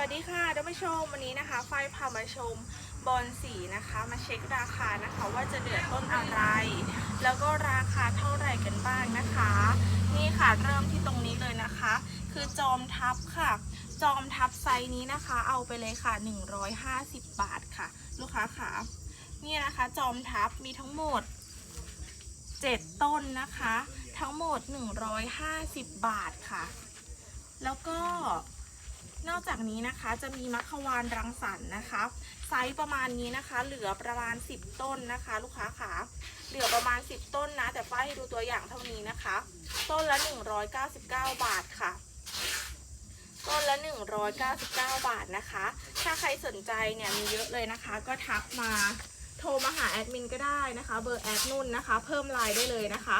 วัสดีค่ะท่านผู้ชมวันนี้นะคะ ไฟพามาชมบอลสีนะคะ มาเช็คราคานะคะ ว่าจะเดือดต้นอะไร แล้วก็ราคาเท่าไหร่กันบ้างนะคะ นี่ค่ะเริ่มที่ตรงนี้เลยนะคะ คือจอมทัพค่ะ จอมทัพไซส์นี้นะคะ เอาไปเลยค่ะ 150 บาทค่ะ ลูกค้าค่ะนี่นะคะ จอมทัพมีทั้งหมด 7 ต้นนะคะ ทั้งหมด 150 บาทค่ะ แล้วก็ นอกจากนี้นะคะจะมีมัคควานรังสรรค์นะคะ ไซส์ประมาณนี้นะคะ เหลือประมาณ 10 ต้นนะคะ ลูกค้าขาเหลือประมาณ 10 ต้นนะ แต่ป้ายให้ดูตัวอย่างเท่านี้นะคะ ต้นละ 199 บาทค่ะ ต้นละ 199 บาทนะคะ ถ้าใครสนใจเนี่ยมีเยอะเลยนะคะ ก็ทักมาโทรมาหาแอดมินก็ได้นะคะ เบอร์แอดนุ่นนะคะ เพิ่มไลน์ได้เลยนะคะ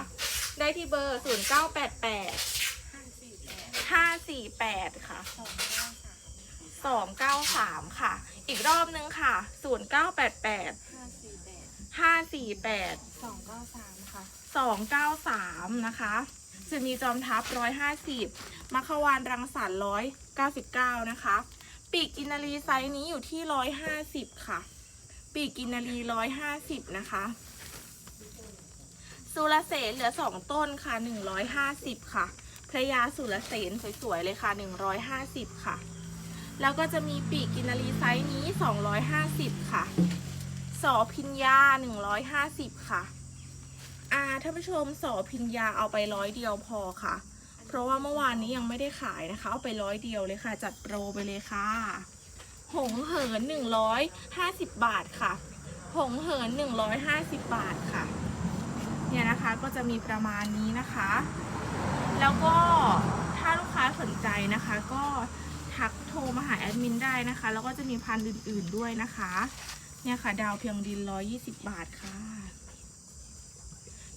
ได้ที่เบอร์ 0988 548ค่ะสองเก้าสามค่ะ อีกรอบนึงค่ะศูนย์เก้าแปดแปดห้าสี่แปดห้าสี่แปดสองเก้าสามค่ะสองเก้าสามนะคะจะมีจอมทัพร้อยห้าสิบมัคควานรังสรรค์ร้อยเก้าสิบเก้านะคะ ปีกกินนารีไซส์นี้อยู่ที่ร้อยห้าสิบค่ะ ปีกกินนารีร้อยห้าสิบนะคะสุรเสนเหลือสองต้นค่ะหนึ่งร้อยห้าสิบค่ะ พระยาสุรเสนสวยๆเลยค่ะหนึ่งร้อยห้าสิบค่ะ แล้วก็จะมีปีกกินารีไซส์นี้ 250 ค่ะ สอพิญญา 150 ค่ะอ่าท่านผู้ชมสอพิญญาเอาไปร้อยเดียวพอค่ะ เพราะว่าเมื่อวานนี้ยังไม่ได้ขายนะคะ เอาไปร้อยเดียวเลยค่ะ จัดโปรไปเลยค่ะ หงเหิน 150 บาทค่ะ หงเหิน 150 บาทค่ะ เนี่ยนะคะก็จะมีประมาณนี้นะคะ แล้วก็ถ้าลูกค้าสนใจนะคะ ก็ทักโทรมาหาแอดมินได้นะคะ แล้วก็จะมีพันธุ์อื่นๆด้วยนะคะ เนี่ยค่ะ ดาวเพียงดิน 120 บาทค่ะ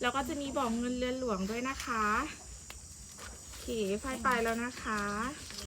แล้วก็จะมีบอกเงินเรือนหลวงด้วยนะคะโอเคไฟไปแล้วนะคะ